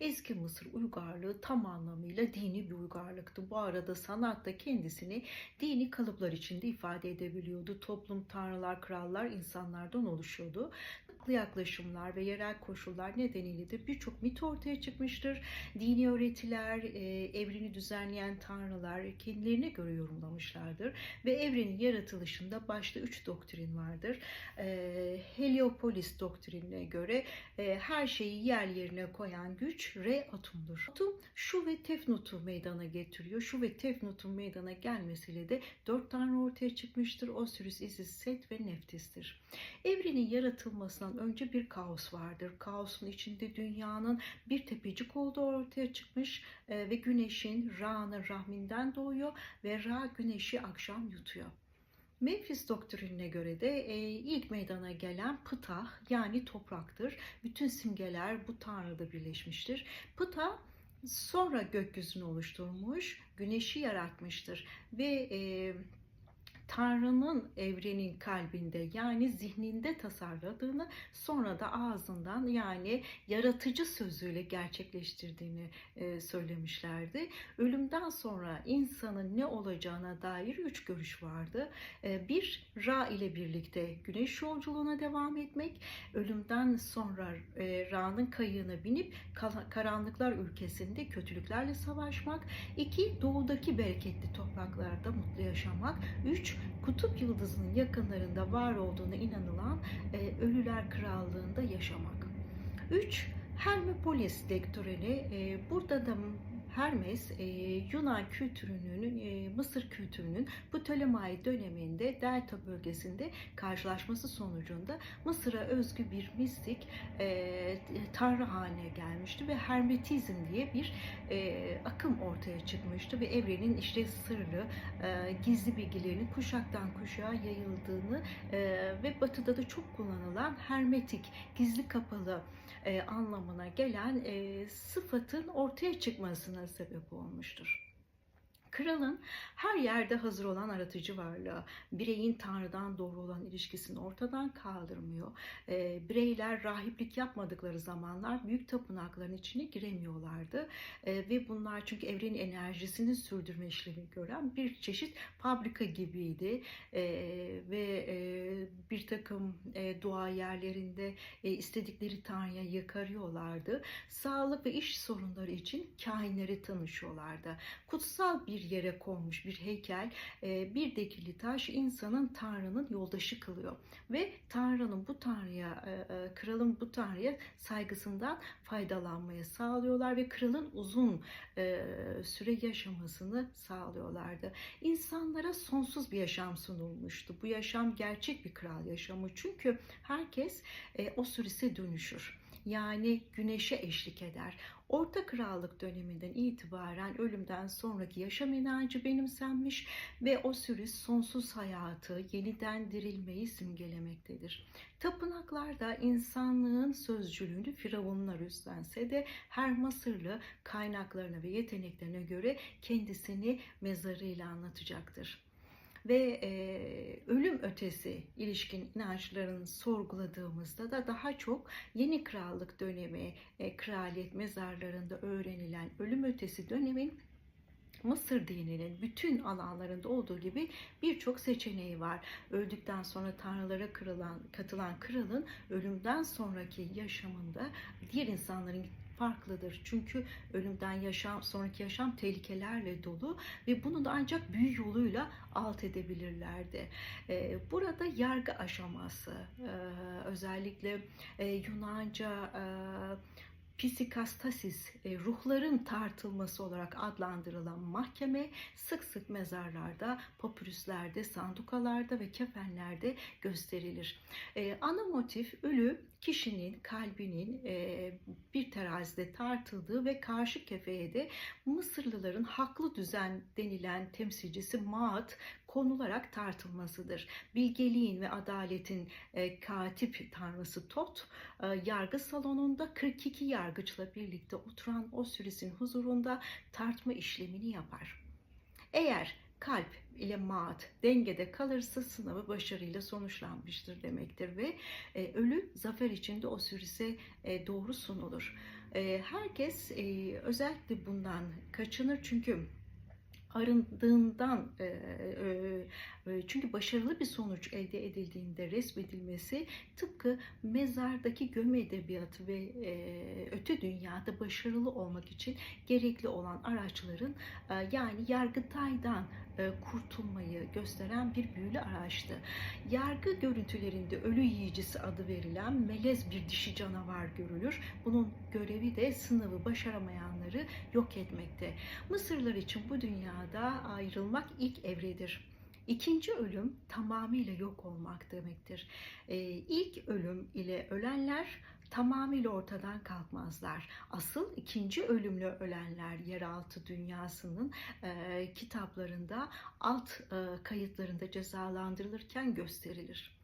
eski Mısır uygarlığı tam anlamıyla dini bir uygarlıktı. Bu arada sanat da kendisini dini kalıplar içinde ifade edebiliyordu. Toplum, tanrılar, krallar insanlardan oluşuyordu. Farklı yaklaşımlar ve yerel koşullar nedeniyle de birçok mit ortaya çıkmıştır. Dini öğretiler, e, evreni düzenleyen tanrılar kendilerine göre yorumlamışlardır ve evrenin yaratılışında başta üç doktrin vardır. E, Heliopolis doktrinine göre e, her şeyi yer yerine koyan güç Re atomdur. Atom şu ve Tefnut'u meydana getiriyor. Şu ve Tefnut'un meydana gelmesiyle de dört tanrı ortaya çıkmıştır. Osiris, Isis, Set ve Neftis'tir. Evrenin yaratılmasından önce bir kaos vardır. Kaosun içinde dünyanın bir tepecik olduğu ortaya çıkmış e, ve güneşin Ra'nın rahminden doğuyor ve Ra güneşi akşam yutuyor. Memphis doktrinine göre de e, ilk meydana gelen Ptah yani topraktır. Bütün simgeler bu tanrıda birleşmiştir. Ptah sonra gökyüzünü oluşturmuş, güneşi yaratmıştır ve e, Tanrı'nın evrenin kalbinde yani zihninde tasarladığını sonra da ağzından yani yaratıcı sözüyle gerçekleştirdiğini e, söylemişlerdi. Ölümden sonra insanın ne olacağına dair üç görüş vardı. E, bir, Ra ile birlikte güneş yolculuğuna devam etmek, ölümden sonra e, Ra'nın kayığına binip karanlıklar ülkesinde kötülüklerle savaşmak, iki, doğudaki bereketli topraklarda mutlu yaşamak, üç, kutup yıldızının yakınlarında var olduğuna inanılan e, Ölüler Krallığı'nda yaşamak. 3. Hermopolis dektöreni e, burada da Hermes e, Yunan kültürünün, e, Mısır kültürünün Ptolemai döneminde Delta bölgesinde karşılaşması sonucunda Mısır'a özgü bir mistik e, tanrı haline gelmişti ve Hermetizm diye bir e, akım ortaya çıkmıştı ve evrenin işte sırrı, e, gizli bilgilerinin kuşaktan kuşağa yayıldığını e, ve batıda da çok kullanılan hermetik, gizli kapalı e, anlamına gelen e, sıfatın ortaya çıkmasına sebep olmuştur. Kralın her yerde hazır olan aratıcı varlığı, bireyin Tanrı'dan doğru olan ilişkisini ortadan kaldırmıyor. E, bireyler rahiplik yapmadıkları zamanlar büyük tapınakların içine giremiyorlardı. E, ve bunlar çünkü evrenin enerjisini sürdürme işlevi gören bir çeşit fabrika gibiydi. E, ve e, bir takım e, dua yerlerinde e, istedikleri Tanrı'ya yakarıyorlardı. Sağlık ve iş sorunları için kahinlere tanışıyorlardı. Kutsal bir yere konmuş bir heykel, e, bir dekili taş insanın Tanrı'nın yoldaşı kılıyor. Ve Tanrı'nın bu Tanrı'ya, e, e, kralın bu Tanrı'ya saygısından faydalanmaya sağlıyorlar ve kralın uzun süre yaşamasını sağlıyorlardı. İnsanlara sonsuz bir yaşam sunulmuştu. Bu yaşam gerçek bir kral yaşamı çünkü herkes e, Osiris'e dönüşür. Yani güneşe eşlik eder. Orta Krallık döneminden itibaren ölümden sonraki yaşam inancı benimsenmiş ve Osiris sonsuz hayatı, yeniden dirilmeyi simgelemektedir. Tapınaklarda insanlığın sözcülüğünü firavunlar üstlense de her Mısırlı kaynaklarına ve yeteneklerine göre kendisini mezarıyla anlatacaktır ve e, ölüm ötesi ilişkin inançlarını sorguladığımızda da daha çok yeni krallık dönemi, e, kraliyet mezarlarında öğrenilen ölüm ötesi dönemin Mısır dininin bütün alanlarında olduğu gibi birçok seçeneği var. Öldükten sonra tanrılara kırılan, katılan kralın ölümden sonraki yaşamında diğer insanların farklıdır. Çünkü ölümden yaşam, sonraki yaşam tehlikelerle dolu ve bunu da ancak büyü yoluyla alt edebilirlerdi. Ee, burada yargı aşaması, e, özellikle e, Yunanca e, psikastasis, ruhların tartılması olarak adlandırılan mahkeme sık sık mezarlarda, papürüslerde, sandukalarda ve kefenlerde gösterilir. Ana motif ölü kişinin kalbinin bir terazide tartıldığı ve karşı kefeye de Mısırlıların haklı düzen denilen temsilcisi Maat konularak tartılmasıdır. Bilgeliğin ve adaletin katip tanrısı Tot yargı salonunda 42 yargıçla birlikte oturan Osiris'in huzurunda tartma işlemini yapar. Eğer kalp ile maat dengede kalırsa sınavı başarıyla sonuçlanmıştır demektir ve e, ölü zafer içinde Osiris'e e, doğru sunulur. E, herkes e, özellikle bundan kaçınır çünkü arındığından e, e, çünkü başarılı bir sonuç elde edildiğinde resmedilmesi tıpkı mezardaki göm edebiyatı ve e, öte dünyada başarılı olmak için gerekli olan araçların e, yani yargıtaydan e, kurtulmayı gösteren bir büyülü araçtı. Yargı görüntülerinde ölü yiyicisi adı verilen melez bir dişi canavar görülür. Bunun görevi de sınavı başaramayanları yok etmekte. Mısırlar için bu dünyada ayrılmak ilk evredir. İkinci ölüm tamamıyla yok olmak demektir. Ee, ilk ölüm ile ölenler tamamıyla ortadan kalkmazlar. Asıl ikinci ölümle ölenler yeraltı dünyasının e, kitaplarında alt e, kayıtlarında cezalandırılırken gösterilir.